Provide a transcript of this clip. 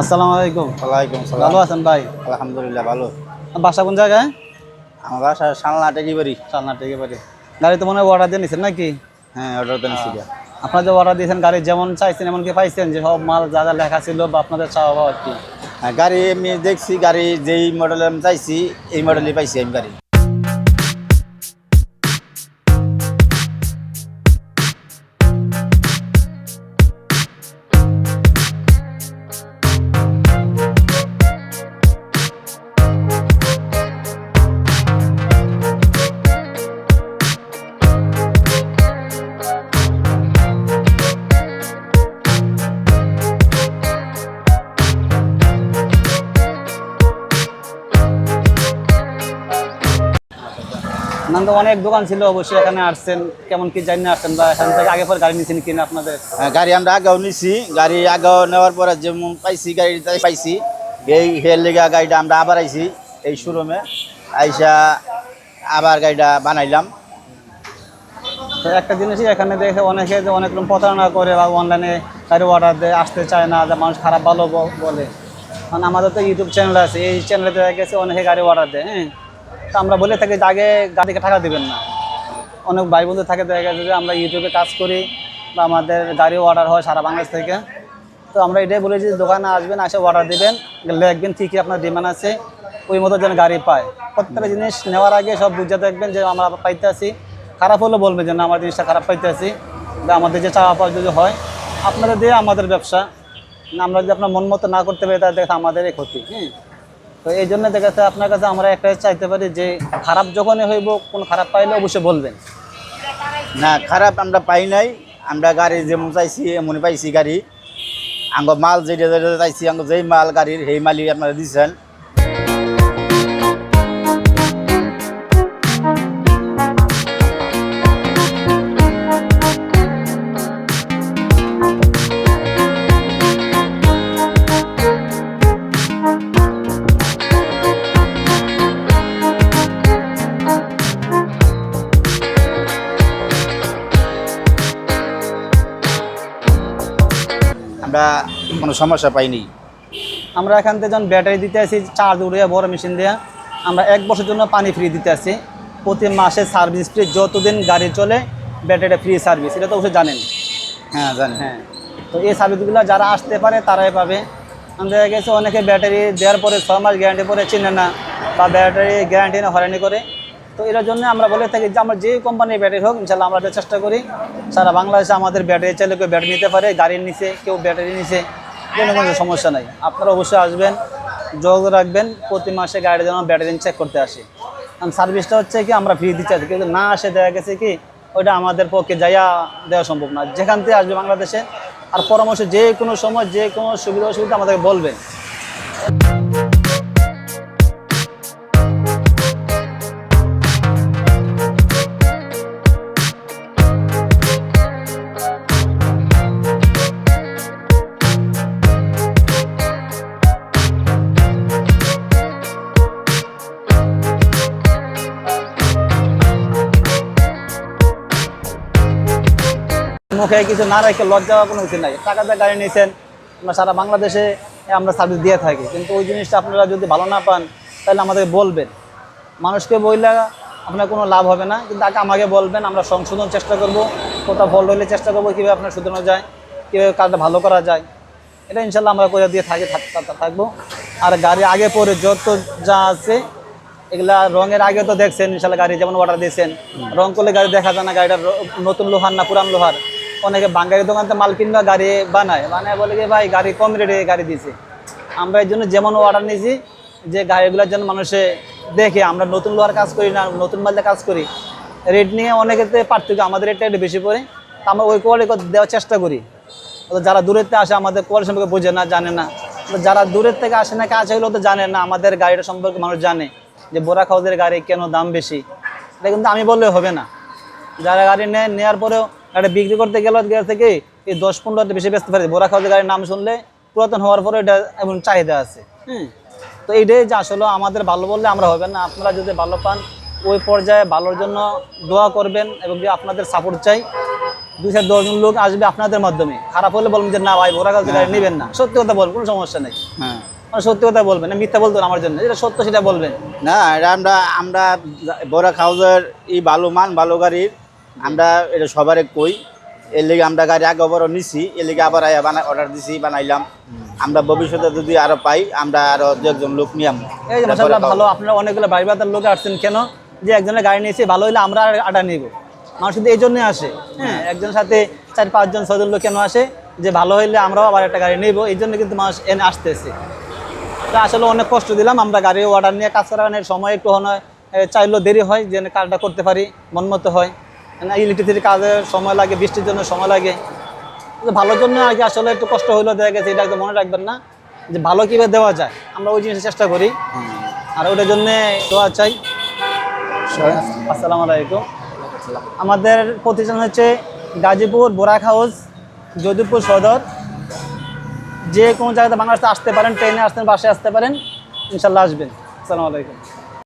আসসালামু আলাইকুম। ওয়ালাইকুম ভালো আছেন ভাই? আলহামদুলিল্লাহ ভালো। বাসা কোন জায়গায়? আমার বাসা সালনা চালনা থেকে বাড়ি গাড়ি তো মনে হয় অর্ডার দিয়ে নিছেন নাকি? হ্যাঁ অর্ডার দেন সিরিয়া আপনারা যে অর্ডার দিয়েছেন গাড়ি যেমন চাইছেন এমন কি পাইছেন যে সব মাল যা যা লেখা ছিল বা আপনাদের চাওয়া পাওয়া আর কি। হ্যাঁ গাড়ি আমি দেখছি গাড়ি যেই মডেল আমি চাইছি এই মডেলই পাইছি আমি গাড়ি। নাম তো অনেক দোকান ছিল অবশ্যই এখানে আসছেন। কেমন কি জানি না আসছেন বা এখান থেকে আগে পর গাড়ি নিয়েছেন কিনা আপনাদের? হ্যাঁ, গাড়ি আমরা আগেও নিছি। গাড়ি আগেও নেওয়ার পরে যেমন পাইছি গাড়ি পাইছি। এই হের লেগে গাড়িটা আমরা আবার আইছি এই শোরুমে আইসা আবার গাড়িটা বানাইলাম। তো একটা জিনিসই এখানে দেখে অনেকে যে অনেক রকম প্রতারণা করে বা অনলাইনে গাড়ি অর্ডার দেয় আসতে চায় না যে মানুষ খারাপ ভালো বলে। মানে আমাদের তো ইউটিউব চ্যানেল আছে এই চ্যানেলে দেখা গেছে অনেকে গাড়ি অর্ডার দেয় হ্যাঁ? তো আমরা বলে থাকি যে আগে গাড়িকে টাকা দেবেন না। অনেক ভাই বন্ধু থাকে, দেখা গেছে যে আমরা ইউটিউবে কাজ করি বা আমাদের গাড়ি অর্ডার হয় সারা বাংলাদেশ থেকে। তো আমরা এটাই বলেছি যে দোকানে আসবেন, আসে অর্ডার দিবেন লিখবেন ঠিকই আপনার ডিমান্ড আছে, ওই মতো যেন গাড়ি পায়। প্রত্যেকটা জিনিস নেওয়ার আগে সব বুঝে দেখবেন যে আমরা পাইতে আসি খারাপ হলে বলবেন যে না, আমার জিনিসটা খারাপ পাইতে আসি বা আমাদের যে চাওয়া পাওয়া যদি হয়, আপনাদের দিয়ে আমাদের ব্যবসা। আমরা যদি আপনার মন মতো না করতে পারি, তাহলে দেখা আমাদেরই ক্ষতি হ্যাঁ তো এই জন্য দেখা যাচ্ছে আপনার কাছে আমরা একটাই চাইতে পারি যে খারাপ যখনই হইব, কোন খারাপ পাইলে অবশ্যই বলবেন। না, খারাপ আমরা পাই নাই। আমরা গাড়ি যেমন চাইছি, এমনই পাইছি গাড়ি। আঙ্গ মাল যেটা চাইছি, আঙ্গ যেই মাল গাড়ির, সেই মালই আপনারা দিচ্ছেন আমরা কোনো সমস্যা পাইনি। আমরা এখান থেকে যখন ব্যাটারি দিতে আসি চার্জ উড়িয়ে বড় মেশিন দেওয়া আমরা এক বছরের জন্য পানি ফ্রি দিতে আসি। প্রতি মাসে সার্ভিস ফ্রি যতদিন গাড়ি চলে ব্যাটারিটা ফ্রি সার্ভিস এটা তো অবশ্যই জানেন। হ্যাঁ জানেন। হ্যাঁ তো এই সার্ভিসগুলো যারা আসতে পারে তারাই পাবে। আমি দেখা গেছে অনেকে ব্যাটারি দেওয়ার পরে ছ মাস গ্যারান্টি পরে চিনে না বা ব্যাটারি গ্যারান্টি না হয়রানি করে। তো এর জন্য আমরা বলে থাকি যে আমরা যে কোম্পানির ব্যাটারি হোক, ইনশাল্লাহ আমরা চেষ্টা করি। সারা বাংলাদেশে আমাদের ব্যাটারি চাইলে কেউ ব্যাটারি নিতে পারে গাড়ির নিচে কেউ ব্যাটারি নিচে কোনো কোনো সমস্যা নাই। আপনারা অবশ্যই আসবেন, যোগাযোগ রাখবেন, প্রতি মাসে গাড়ি যেন ব্যাটারি চেক করতে আসে। কারণ সার্ভিসটা হচ্ছে কি, আমরা ফ্রি দিচ্ছি কিন্তু না আসে দেখা গেছে কি, ওইটা আমাদের পক্ষে যাইয়া দেওয়া সম্ভব না। যেখান থেকে আসবে বাংলাদেশে, আর পরামর্শ যে কোনো সময়, যে কোনো সুবিধা অসুবিধা আমাদেরকে বলবেন। মুখে কিছু না রেখে লজ্জা কোনো কিছু নাই। টাকা দিয়ে গাড়ি নিয়েছেন আমরা সারা বাংলাদেশে আমরা সার্ভিস দিয়ে থাকি। কিন্তু ওই জিনিসটা আপনারা যদি ভালো না পান, তাহলে আমাদেরকে বলবেন। মানুষকে বললে আপনার কোনো লাভ হবে না, কিন্তু আগে আমাকে বলবেন, আমরা সংশোধন চেষ্টা করব, কোথাও ফল হইলে চেষ্টা করব, কীভাবে আপনার শুধরানো যায়, কীভাবে কাজটা ভালো করা যায়। এটা ইনশাল্লাহ আমরা করে দিয়ে থাক- থাকব। আর গাড়ি আগে পরে যত যা আছে, এগুলা রঙের আগে তো দেখছেন, ইনশাল্লাহ গাড়ি যেমন অর্ডার দিয়েছেন, রং করলে গাড়ি দেখা যায় না, গাড়িটা নতুন লোহার না পুরান লোহার। অনেকে বাঙ্গারি দোকান থেকে মাল কিনবা গাড়ি বানায়। বানায় বলে ভাই, গাড়ি কম রেটে গাড়ি দিছে। আমরা এই জন্য যেমন অর্ডার নিয়েছি যে গাড়িগুলোর জন্য মানুষে দেখে, আমরা নতুন লোহার কাজ করি না, নতুন মালতে কাজ করি। রেট নিয়ে অনেকেতে পার্থক্য, আমাদের রেটটা একটু বেশি পড়ে। তা আমরা ওই কোয়ালিটি দেওয়ার চেষ্টা করি। যারা দূরের থেকে আসে, আমাদের কোয়ালিটি সম্পর্কে বোঝে না, জানে না। যারা দূরের থেকে আসে না, কাজ এগুলো তো জানে না, আমাদের গাড়িটা সম্পর্কে মানুষ জানে যে বোরা খাওয়াদের গাড়ি কেন দাম বেশি। এটা কিন্তু আমি বললে হবে না। যারা গাড়ি নেয় নেওয়ার পরেও গাড়ি বিক্রি করতে গেলে থেকে এই দশ পনেরো বেশি বেচতে পারে। বোরা খাওয়াদের গাড়ির নাম শুনলে পুরাতন হওয়ার পরে এটা এমন চাহিদা আছে। হুম। তো এইটাই যে আসলে আমাদের ভালো বললে আমরা হবে না। আপনারা যদি ভালো পান ওই পর্যায়ে ভালোর জন্য দোয়া করবেন এবং যে আপনাদের সাপোর্ট চাই দুই চার দশজন লোক আসবে আপনাদের মাধ্যমে। খারাপ হলে বলবেন যে না ভাই বোরা কাজ গাড়ি নেবেন না। সত্যি কথা বলবেন কোনো সমস্যা নেই। হ্যাঁ। মানে সত্যি কথা বলবেন না মিথ্যা বলতো আমার জন্য। যেটা সত্য সেটা বলবেন। না এটা আমরা আমরা বড় হাউসের ই ভালো মান ভালো গাড়ির আমরা এটা সবারে কই। এর লেগে আমরা গাড়ি আগে বড় নিছি এর লেগে আবার বানা অর্ডার দিছি বানাইলাম। আমরা ভবিষ্যতে যদি আরও পাই আমরা আরও দু একজন লোক নিয়াম এই ভালো। আপনারা অনেকগুলো বাড়ি বাদার লোক আসছেন কেন? যে একজনের গাড়ি নিয়েছে ভালো হলে আমরা আটা নিব। মানুষ কিন্তু এই জন্যই আসে। হ্যাঁ একজনের সাথে চার পাঁচজন ছজন লোক কেন আসে? যে ভালো হইলে আমরাও আবার একটা গাড়ি নেব। এই জন্য কিন্তু মানুষ এনে আসতেছে। তো আসলে অনেক কষ্ট দিলাম আমরা গাড়ি অর্ডার নিয়ে কাজ করানোর সময় একটু হয় চাইলেও দেরি হয় যে কাজটা করতে পারি মন মতো হয়। ইলেকট্রিসিটির কাজের সময় লাগে বৃষ্টির জন্য সময় লাগে। ভালোর জন্য আর কি আসলে একটু কষ্ট হইলেও দেখা গেছে এটা একদম মনে রাখবেন না যে ভালো কীভাবে দেওয়া যায় আমরা ওই জিনিসের চেষ্টা করি। আর ওটার জন্যে দোয়া চাই। আসসালামু আলাইকুম। আমাদের প্রতিষ্ঠান হচ্ছে গাজীপুর বোরাক হাউস যদুপুর সদর। যে কোনো জায়গাতে বাংলাদেশে আসতে পারেন ট্রেনে আসতেন বাসে আসতে পারেন ইনশাল্লাহ আসবেন। আসসালামু আলাইকুম।